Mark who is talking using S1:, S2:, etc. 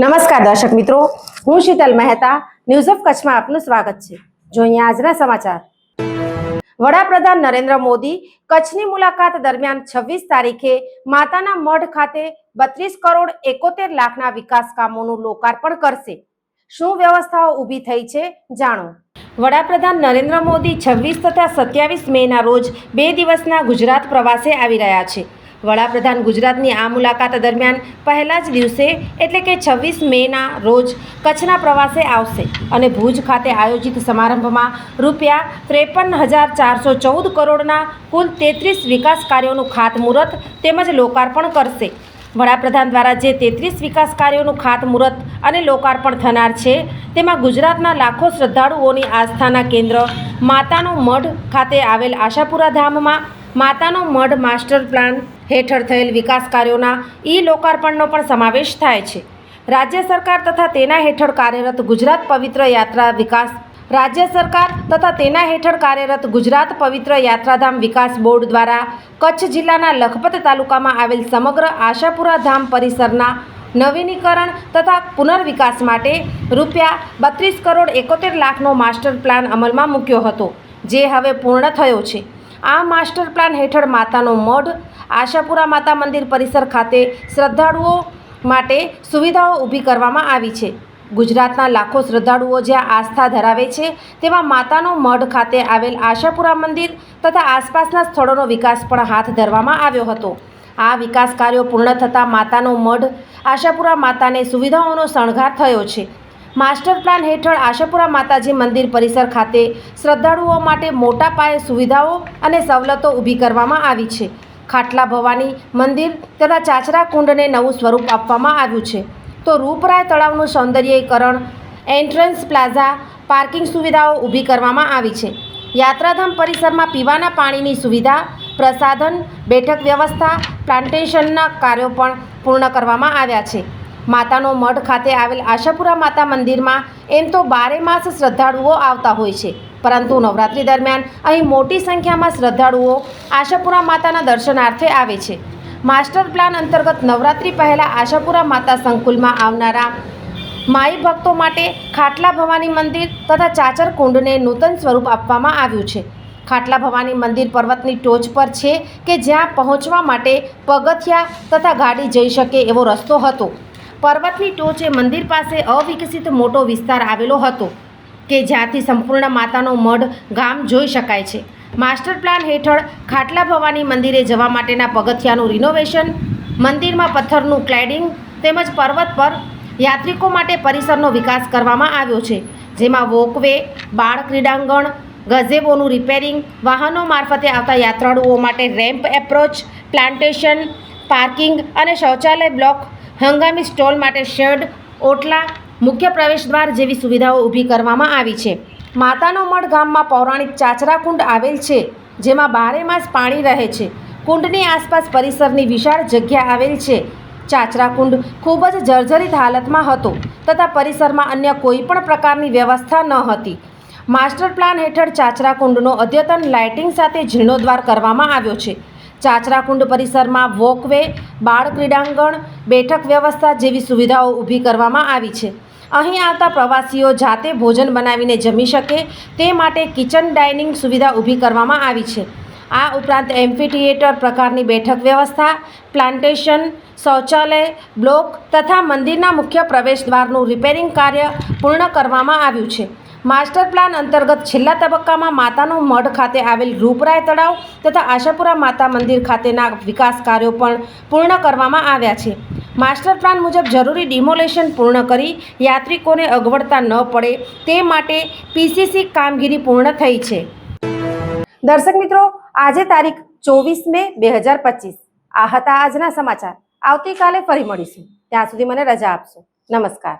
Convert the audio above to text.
S1: નમસ્કાર દર્શક મિત્રો, હું શીતલ મહેતા ન્યૂઝ ઓફ કચ્છમાં આપનું સ્વાગત છે. જોઈએ આજના સમાચાર. વડાપ્રધાન નરેન્દ્ર મોદી કચ્છની મુલાકાત દરમિયાન છવ્વીસ તારીખે માતાના મઢ ખાતે બત્રીસ કરોડ એકોતેર લાખના વિકાસ કામોનું લોકાર્પણ કરશે. શું વ્યવસ્થાઓ ઊભી થઈ છે, જાણો. વડાપ્રધાન નરેન્દ્ર મોદી છવ્વીસ તથા સત્યાવીસ મેના રોજ બે દિવસના ગુજરાત પ્રવાસે આવી રહ્યા છે. વડાપ્રધાન ગુજરાતની આ મુલાકાત દરમિયાન પહેલા જ દિવસે, એટલે કે છવ્વીસ મેના રોજ, કચ્છના પ્રવાસે આવશે અને ભુજ ખાતે આયોજિત સમારંભમાં રૂપિયા ત્રેપન હજાર ચારસો ચૌદ કરોડના કુલ તેત્રીસ વિકાસ કાર્યોનું ખાતમુહૂર્ત તેમજ લોકાર્પણ કરશે. વડાપ્રધાન દ્વારા જે તેત્રીસ વિકાસ કાર્યોનું ખાતમુહૂર્ત અને લોકાર્પણ થનાર છે, તેમાં ગુજરાતના લાખો શ્રદ્ધાળુઓની આસ્થાના કેન્દ્ર, માતાનો મઢ ખાતે આવેલ આશાપુરા ધામમાં માતાનો મઢ માસ્ટર પ્લાન હેઠળ થયેલ વિકાસ કાર્યોના ઈ લોકાર્પણનો પણ સમાવેશ થાય છે. રાજ્ય સરકાર તથા તેના હેઠળ કાર્યરત ગુજરાત પવિત્ર યાત્રા વિકાસ રાજ્ય સરકાર તથા તેના હેઠળ કાર્યરત ગુજરાત પવિત્ર યાત્રાધામ વિકાસ બોર્ડ દ્વારા કચ્છ જિલ્લાના લખપત તાલુકામાં આવેલ સમગ્ર આશાપુરા ધામ પરિસરના નવીનીકરણ તથા પુનર્વિકાસ માટે રૂપિયા બત્રીસ કરોડ એકોતેર લાખનો માસ્ટર પ્લાન અમલમાં મૂક્યો હતો, જે હવે પૂર્ણ થયો છે. આ માસ્ટર પ્લાન હેઠળ માતાનો મઢ, આશાપુરા માતા મંદિર પરિસર ખાતે શ્રદ્ધાળુઓ માટે સુવિધાઓ ઊભી કરવામાં આવી છે. ગુજરાતના લાખો શ્રદ્ધાળુઓ જ્યાં આસ્થા ધરાવે છે, તેવા માતાનો મઢ ખાતે આવેલ આશાપુરા મંદિર તથા આસપાસના સ્થળોનો વિકાસ પણ હાથ ધરવામાં આવ્યો હતો. આ વિકાસ કાર્યો પૂર્ણ થતાં માતાનો મઢ, આશાપુરા માતાને સુવિધાઓનો શણગાર થયો છે. માસ્ટર પ્લાન હેઠળ આશાપુરા માતાજી મંદિર પરિસર ખાતે શ્રદ્ધાળુઓ માટે મોટા પાયે સુવિધાઓ અને સવલતો ઊભી કરવામાં આવી છે. ખાટલા ભવાની મંદિર તથા ચાચરા કુંડને નવું સ્વરૂપ આપવામાં આવ્યું છે. તો રૂપરાય તળાવનું સૌંદર્યીકરણ, એન્ટ્રન્સ પ્લાઝા, પાર્કિંગ સુવિધાઓ ઊભી કરવામાં આવી છે. યાત્રાધામ પરિસરમાં પીવાના પાણીની સુવિધા, પ્રસાધન, બેઠક વ્યવસ્થા, પ્લાન્ટેશનના કાર્યો પણ પૂર્ણ કરવામાં આવ્યા છે. માતાનો મઢ ખાતે આવેલ આશાપુરા માતા મંદિરમાં એમ તો બારે માસ શ્રદ્ધાળુઓ આવતા હોય છે. પરંતુ નવરાત્રિ દરમિયાન અહીં મોટી સંખ્યામાં શ્રદ્ધાળુઓ આશાપુરા માતાના દર્શનાર્થે આવે છે. માસ્ટર પ્લાન અંતર્ગત નવરાત્રિ પહેલાં આશાપુરા માતા સંકુલમાં આવનારા માઈ ભક્તો માટે ખાટલા ભવાની મંદિર તથા ચાચર કુંડને નૂતન સ્વરૂપ આપવામાં આવ્યું છે. ખાટલા ભવાની મંદિર પર્વતની ટોચ પર છે કે જ્યાં પહોંચવા માટે પગથિયા તથા ગાડી જઈ શકે એવો રસ્તો હતો. પર્વતની ટોચે મંદિર પાસે અવિકસિત મોટો વિસ્તાર આવેલો હતો કે જ્યાંથી સંપૂર્ણ માતાનો મઢ ગામ જોઈ શકાય છે. માસ્ટર પ્લાન હેઠળ ખાટલા ભવાની મંદિરે જવા માટેના પગથિયાનું રિનોવેશન મંદિરમાં પથ્થરનું ક્લેડિંગ તેમજ પર્વત પર યાત્રિકો માટે પરિસરનો વિકાસ કરવામાં આવ્યો છે, જેમાં વોકવે બાળ ક્રીડાંગણ, ગઝેબોનું રિપેરિંગ વાહનો મારફતે આવતા યાત્રાળુઓ માટે રેમ્પ એપ્રોચ પ્લાન્ટેશન પાર્કિંગ અને શૌચાલય બ્લોક હંગામી સ્ટોલ માટે શેડ ઓટલા, મુખ્ય પ્રવેશદ્વાર જેવી સુવિધાઓ ઊભી કરવામાં આવી છે. માતાનો મઢ ગામમાં પૌરાણિક ચાચરા કુંડ આવેલ છે, જેમાં બારે માસ પાણી રહે છે. કુંડની આસપાસ પરિસરની વિશાળ જગ્યા આવેલ છે. ચાચરા કુંડ ખૂબ જ જર્જરિત હાલતમાં હતો તથા પરિસરમાં અન્ય કોઈ પણ પ્રકારની વ્યવસ્થા ન હતી. માસ્ટર પ્લાન હેઠળ ચાચરા કુંડનો અદ્યતન લાઇટિંગ સાથે જીર્ણોદ્વાર કરવામાં આવ્યો છે. ચાચરા કુંડ પરિસરમાં વોકવે, બાળ ક્રીડાંગણ, બેઠક વ્યવસ્થા જેવી સુવિધાઓ ઊભી કરવામાં આવી છે. અહીં આવતા પ્રવાસીઓ જાતે ભોજન બનાવીને જમી શકે તે માટે કિચન ડાઇનિંગ સુવિધા ઊભી કરવામાં આવી છે. આ ઉપરાંત એમ્ફી પ્રકારની બેઠક વ્યવસ્થા, પ્લાન્ટેશન, શૌચાલય, બ્લોક તથા મંદિરના મુખ્ય પ્રવેશદ્વારનું રિપેરિંગ કાર્ય પૂર્ણ કરવામાં આવ્યું છે. માસ્ટર પ્લાન અંતર્ગત છેલ્લા તબક્કામાં માતાનો મઢ ખાતે આવેલ રૂપરાય તળાવ તથા આશાપુરા માતા મંદિર ખાતેના વિકાસ કાર્યો પણ પૂર્ણ કરવામાં આવ્યા છે. માસ્ટર પ્લાન મુજબ જરૂરી ડિમોલેશન પૂર્ણ કરી યાત્રિકોને અગવડતા ન પડે તે માટે પીસીસી કામગીરી પૂર્ણ થઈ છે. દર્શક મિત્રો, આજે તારીખ ચોવીસ મે બે હજાર પચીસ. આ હતા આજના સમાચાર. આવતીકાલે ફરી મળીશું. ત્યાં સુધી મને રજા આપશો. નમસ્કાર.